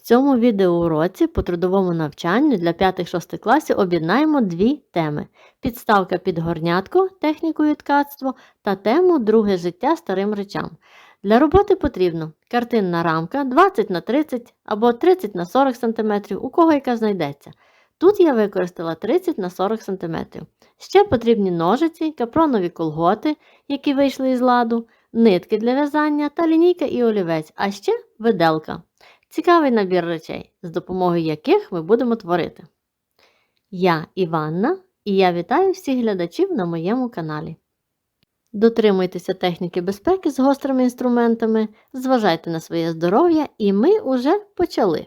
В цьому відеоуроці по трудовому навчанню для 5-6 класів об'єднаємо дві теми: підставка під горнятко технікою ткацтво та тему Друге життя старим речам. Для роботи потрібно картинна рамка 20 на 30 або 30 на 40 см, у кого яка знайдеться. Тут я використала 30 на 40 см. Ще потрібні ножиці, капронові колготи, які вийшли із ладу, нитки для в'язання та лінійка і олівець, а ще виделка. Цікавий набір речей, з допомогою яких ми будемо творити. Я Іванна і я вітаю всіх глядачів на моєму каналі. Дотримуйтеся техніки безпеки з гострими інструментами, зважайте на своє здоров'я, і ми уже почали.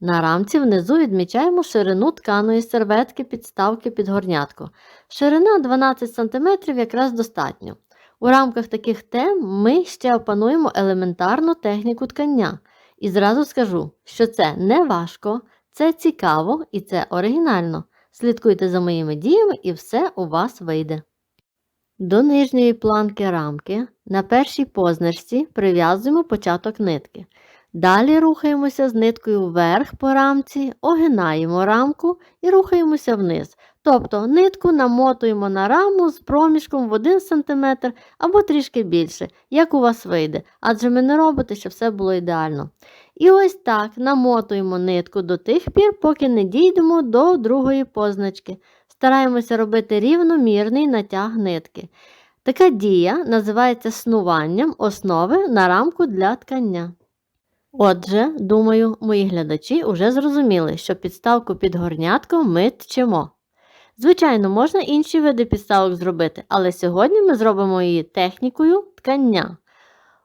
На рамці внизу відмічаємо ширину тканої серветки підставки під горнятко. Ширина 12 см якраз достатньо. У рамках таких тем ми ще опануємо елементарну техніку ткання. І зразу скажу, що це не важко, це цікаво і це оригінально. Слідкуйте за моїми діями і все у вас вийде. До нижньої планки рамки на першій позначці прив'язуємо початок нитки. Далі рухаємося з ниткою вверх по рамці, огинаємо рамку і рухаємося вниз. Тобто нитку намотуємо на раму з проміжком в 1 см або трішки більше, як у вас вийде, адже ми не робите, щоб все було ідеально. І ось так намотуємо нитку до тих пір, поки не дійдемо до другої позначки. Стараємося робити рівномірний натяг нитки. Така дія називається снуванням основи на рамку для ткання. Отже, думаю, мої глядачі вже зрозуміли, що підставку під горнятком ми тчемо. Звичайно, можна інші види підставок зробити, але сьогодні ми зробимо її технікою ткання.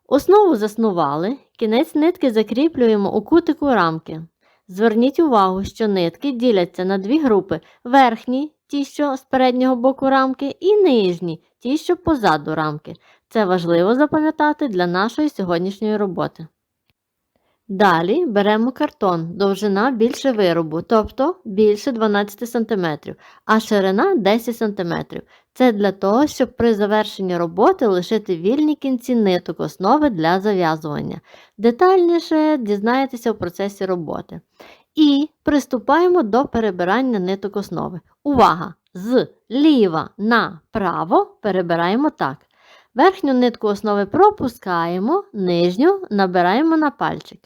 Основу заснували, кінець нитки закріплюємо у кутику рамки. Зверніть увагу, що нитки діляться на дві групи: верхні, ті, що з переднього боку рамки, і нижні, ті, що позаду рамки. Це важливо запам'ятати для нашої сьогоднішньої роботи. Далі беремо картон, довжина більше виробу, тобто більше 12 см, а ширина 10 см. Це для того, щоб при завершенні роботи лишити вільні кінці ниток основи для зав'язування. Детальніше дізнаєтеся в процесі роботи. І приступаємо до перебирання ниток основи. Увага! З ліва на право перебираємо так. Верхню нитку основи пропускаємо, нижню набираємо на пальчик.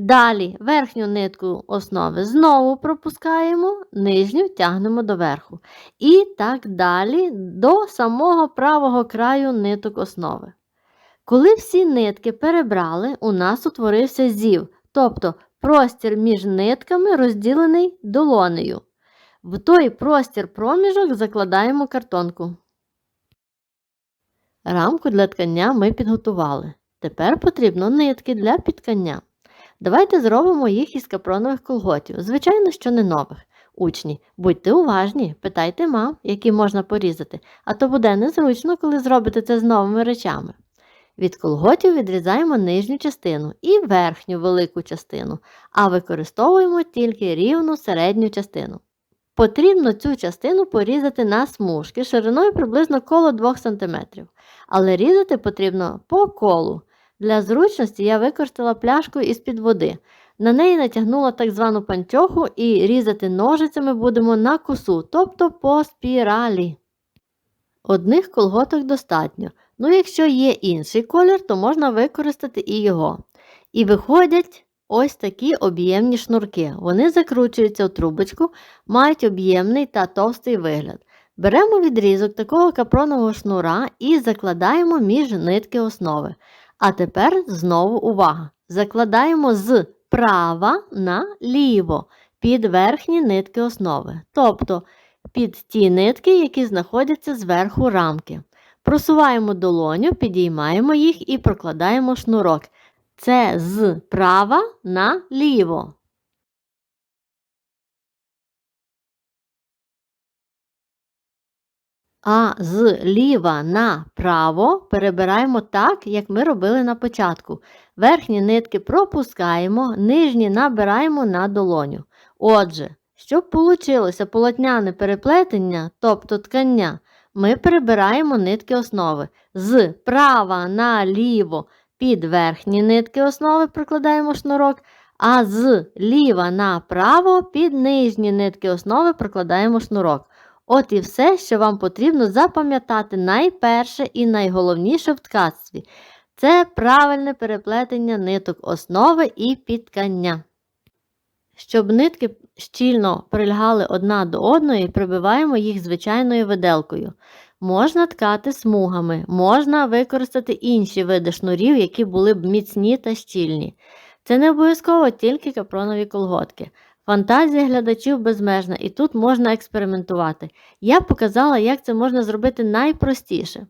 Далі верхню нитку основи знову пропускаємо, нижню тягнемо до верху. І так далі до самого правого краю ниток основи. Коли всі нитки перебрали, у нас утворився зів, тобто простір між нитками розділений долонею. В той простір проміжок закладаємо картонку. Рамку для ткання ми підготували. Тепер потрібно нитки для підкання. Давайте зробимо їх із капронових колготів. Звичайно, що не нових. Учні, будьте уважні, питайте мам, які можна порізати, а то буде незручно, коли зробите це з новими речами. Від колготів відрізаємо нижню частину і верхню велику частину, а використовуємо тільки рівну середню частину. Потрібно цю частину порізати на смужки шириною приблизно коло 2 см, але різати потрібно по колу. Для зручності я використала пляшку із-під води. На неї натягнула так звану панчоху і різати ножицями будемо на косу, тобто по спіралі. Одних колготок достатньо, ну якщо є інший колір, то можна використати і його. І виходять ось такі об'ємні шнурки. Вони закручуються в трубочку, мають об'ємний та товстий вигляд. Беремо відрізок такого капронового шнура і закладаємо між нитки основи. А тепер знову увага. Закладаємо з права на ліво під верхні нитки основи, тобто під ті нитки, які знаходяться зверху рамки. Просуваємо долоню, підіймаємо їх і прокладаємо шнурок. Це з права на ліво. А з ліва на право перебираємо так, як ми робили на початку. Верхні нитки пропускаємо, нижні набираємо на долоню. Отже, щоб получилося полотняне переплетення, тобто ткання, ми перебираємо нитки основи. З права на ліво під верхні нитки основи прикладаємо шнурок, а з ліва направо під нижні нитки основи прокладаємо шнурок. От і все, що вам потрібно запам'ятати найперше і найголовніше в ткацтві. Це правильне переплетення ниток основи і підткання. Щоб нитки щільно прилягали одна до одної, прибиваємо їх звичайною виделкою. Можна ткати смугами, можна використати інші види шнурів, які були б міцні та щільні. Це не обов'язково тільки капронові колготки. Фантазія глядачів безмежна, і тут можна експериментувати. Я показала, як це можна зробити найпростіше.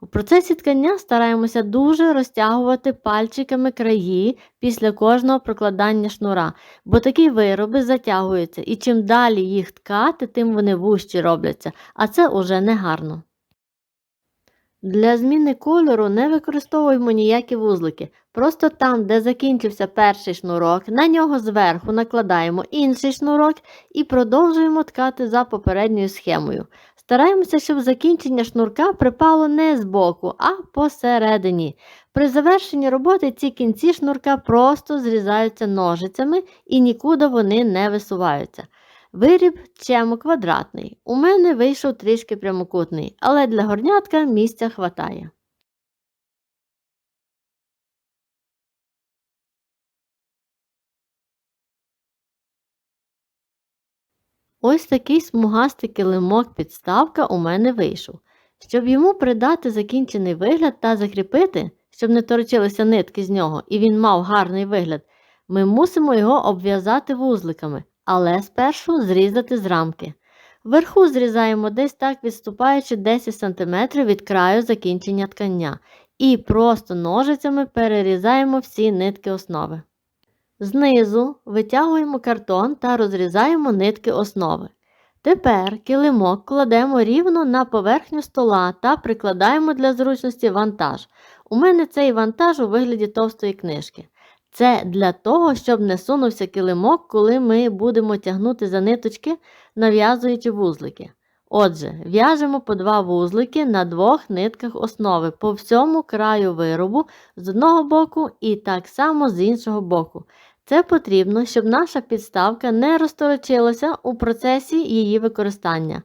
У процесі ткання стараємося дуже розтягувати пальчиками краї після кожного прокладання шнура, бо такі вироби затягуються, і чим далі їх ткати, тим вони вужчі робляться, а це уже не гарно. Для зміни кольору не використовуємо ніякі вузлики. Просто там, де закінчився перший шнурок, на нього зверху накладаємо інший шнурок і продовжуємо ткати за попередньою схемою. Стараємося, щоб закінчення шнурка припало не збоку, а посередині. При завершенні роботи ці кінці шнурка просто зрізаються ножицями і нікуди вони не висуваються. Виріб чемо квадратний. У мене вийшов трішки прямокутний, але для горнятка місця хватає. Ось такий смугастий килимок підставка у мене вийшов. Щоб йому придати закінчений вигляд та закріпити, щоб не торчилися нитки з нього, і він мав гарний вигляд, ми мусимо його обв'язати вузликами, але спершу зрізати з рамки. Вверху зрізаємо десь так відступаючи 10 см від краю закінчення ткання, і просто ножицями перерізаємо всі нитки основи. Знизу витягуємо картон та розрізаємо нитки основи. Тепер килимок кладемо рівно на поверхню стола та прикладаємо для зручності вантаж. У мене цей вантаж у вигляді товстої книжки. Це для того, щоб не сунувся килимок, коли ми будемо тягнути за ниточки, нав'язуючи вузлики. Отже, в'яжемо по два вузлики на двох нитках основи по всьому краю виробу з одного боку і так само з іншого боку. Це потрібно, щоб наша підставка не розторочилася у процесі її використання.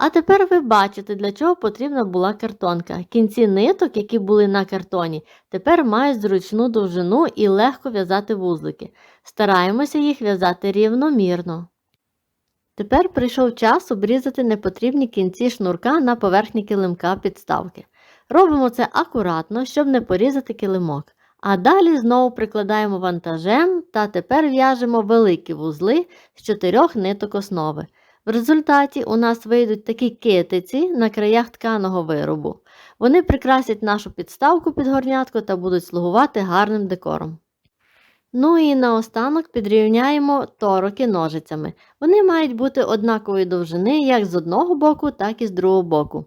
А тепер ви бачите, для чого потрібна була картонка. Кінці ниток, які були на картоні, тепер мають зручну довжину і легко в'язати вузлики. Стараємося їх в'язати рівномірно. Тепер прийшов час обрізати непотрібні кінці шнурка на поверхні килимка підставки. Робимо це акуратно, щоб не порізати килимок. А далі знову прикладаємо вантажем та тепер в'яжемо великі вузли з чотирьох ниток основи. В результаті у нас вийдуть такі китиці на краях тканого виробу. Вони прикрасять нашу підставку під горнятко та будуть слугувати гарним декором. Ну і наостанок підрівняємо тороки ножицями. Вони мають бути однакової довжини як з одного боку, так і з другого боку.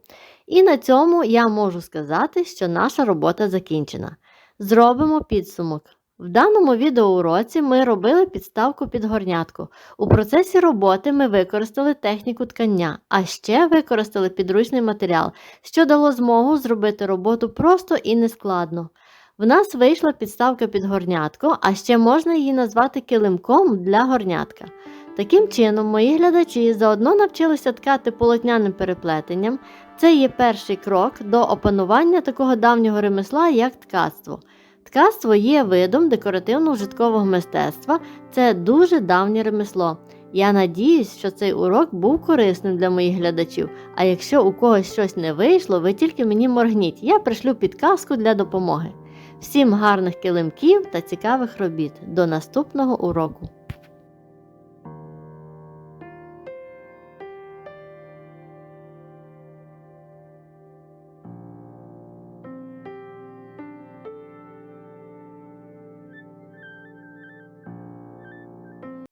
І на цьому я можу сказати, що наша робота закінчена. Зробимо підсумок. В даному відеоуроці ми робили підставку під горнятку. У процесі роботи ми використали техніку ткання, а ще використали підручний матеріал, що дало змогу зробити роботу просто і нескладно. В нас вийшла підставка під горнятку, а ще можна її назвати килимком для горнятка. Таким чином, мої глядачі заодно навчилися ткати полотняним переплетенням. Це є перший крок до опанування такого давнього ремесла, як ткацтво. Ткацтво є видом декоративно-вжиткового мистецтва, це дуже давнє ремесло. Я надіюсь, що цей урок був корисним для моїх глядачів, а якщо у когось щось не вийшло, ви тільки мені моргніть, я пришлю підказку для допомоги. Всім гарних килимків та цікавих робіт. До наступного уроку!